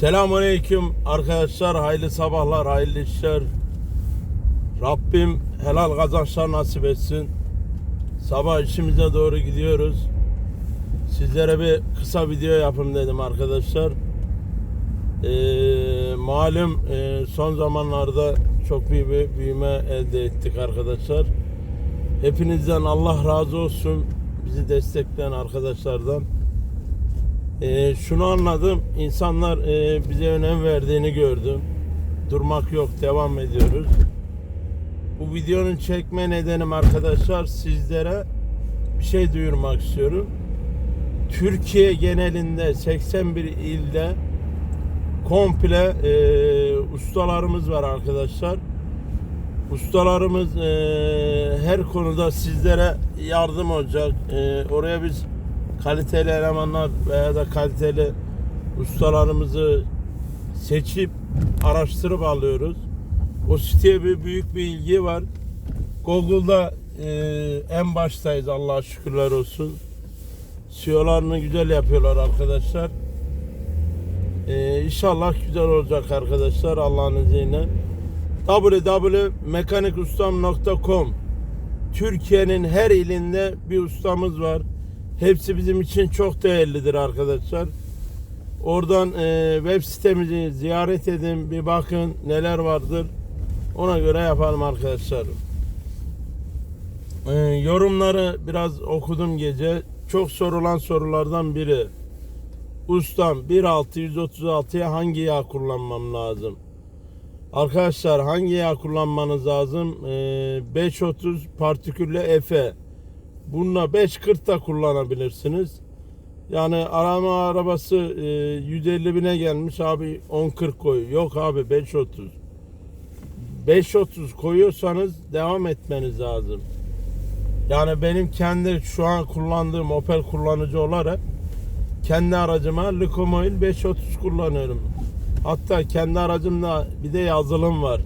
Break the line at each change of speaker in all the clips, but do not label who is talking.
Selamünaleyküm arkadaşlar. Hayırlı sabahlar, hayırlı işler. Rabbim helal kazançlar nasip etsin. Sabah işimize doğru gidiyoruz. Sizlere bir kısa video yapayım dedim arkadaşlar. Ee, malum e, son zamanlarda çok büyük bir büyüme elde ettik arkadaşlar. Hepinizden Allah razı olsun. Bizi destekleyen arkadaşlardan. Ee, şunu anladım. İnsanlar e, bize önem verdiğini gördüm. Durmak yok. Devam ediyoruz. Bu videonun çekme nedenim arkadaşlar sizlere bir şey duyurmak istiyorum. Türkiye genelinde 81 ilde komple e, ustalarımız var arkadaşlar. Ustalarımız e, her konuda sizlere yardım olacak. E, oraya biz kaliteli elemanlar veya da kaliteli ustalarımızı seçip araştırıp alıyoruz. O siteye bir büyük bir ilgi var. Google'da e, en baştayız Allah'a şükürler olsun. CEO'larını güzel yapıyorlar arkadaşlar. E, inşallah güzel olacak arkadaşlar Allah'ın izniyle. www.mekanikustam.com Türkiye'nin her ilinde bir ustamız var. Hepsi bizim için çok değerlidir arkadaşlar. Oradan e, web sitemizi ziyaret edin, bir bakın neler vardır. Ona göre yapalım arkadaşlar. E, yorumları biraz okudum gece. Çok sorulan sorulardan biri. Ustam 1.6-136'ya hangi yağ kullanmam lazım? Arkadaşlar hangi yağ kullanmanız lazım? E, 530 partikülle Efe. Bununla 5.40 da kullanabilirsiniz. Yani arama arabası e, 150 bine gelmiş abi 10.40 koy. Yok abi 5.30. 5.30 koyuyorsanız devam etmeniz lazım. Yani benim kendi şu an kullandığım Opel kullanıcı olarak kendi aracıma Likomoil 5.30 kullanıyorum. Hatta kendi aracımda bir de yazılım var.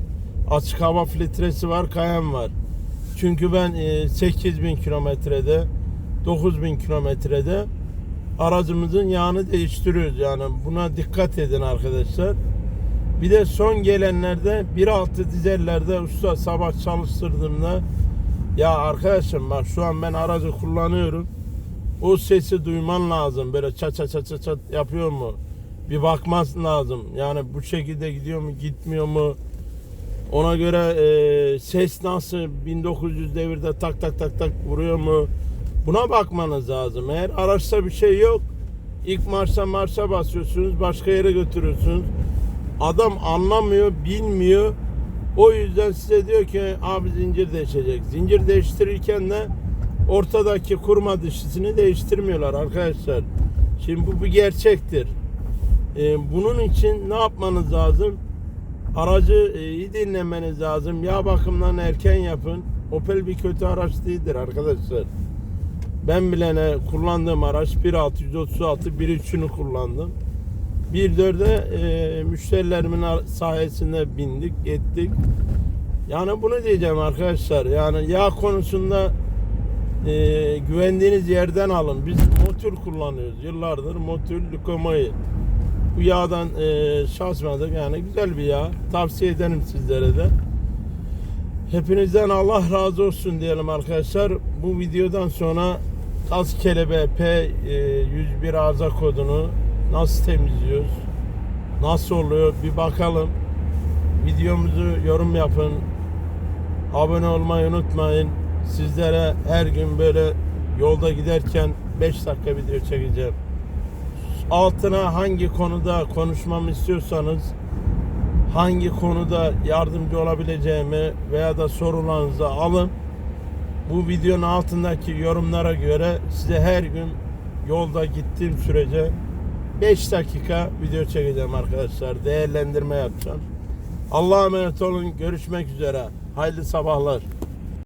Açık hava filtresi var, kayan var. Çünkü ben e, 8000 kilometrede 9000 kilometrede aracımızın yağını değiştiriyoruz. Yani buna dikkat edin arkadaşlar. Bir de son gelenlerde 1.6 dizellerde usta sabah çalıştırdığımda ya arkadaşım bak şu an ben aracı kullanıyorum. O sesi duyman lazım. Böyle çat çat çat çat çat yapıyor mu? Bir bakman lazım. Yani bu şekilde gidiyor mu, gitmiyor mu? Ona göre e, ses nasıl 1900 devirde tak tak tak tak vuruyor mu? Buna bakmanız lazım. Eğer araçta bir şey yok, ilk marşa marşa basıyorsunuz, başka yere götürüyorsunuz. Adam anlamıyor, bilmiyor. O yüzden size diyor ki abi zincir değişecek. Zincir değiştirirken de ortadaki kurma dişlisini değiştirmiyorlar arkadaşlar. Şimdi bu bir gerçektir. Ee, bunun için ne yapmanız lazım? Aracı e, iyi dinlemeniz lazım. Yağ bakımlarını erken yapın. Opel bir kötü araç değildir arkadaşlar. Ben bilene kullandığım araç 1.6 136 1.3'ünü kullandım. 1.4'e e, müşterilerimin sayesinde bindik, ettik. Yani bunu diyeceğim arkadaşlar. Yani yağ konusunda e, güvendiğiniz yerden alın. Biz motor kullanıyoruz. Yıllardır motor Lukomoil. Bu yağdan e, şaşmadık. Yani güzel bir yağ. Tavsiye ederim sizlere de. Hepinizden Allah razı olsun diyelim arkadaşlar. Bu videodan sonra gaz kelebeği P101 arıza kodunu nasıl temizliyoruz? Nasıl oluyor? Bir bakalım. Videomuzu yorum yapın. Abone olmayı unutmayın. Sizlere her gün böyle yolda giderken 5 dakika video çekeceğim. Altına hangi konuda konuşmamı istiyorsanız hangi konuda yardımcı olabileceğimi veya da sorularınızı alın. Bu videonun altındaki yorumlara göre size her gün yolda gittiğim sürece 5 dakika video çekeceğim arkadaşlar. Değerlendirme yapacağım. Allah'a emanet olun. Görüşmek üzere. Hayırlı sabahlar.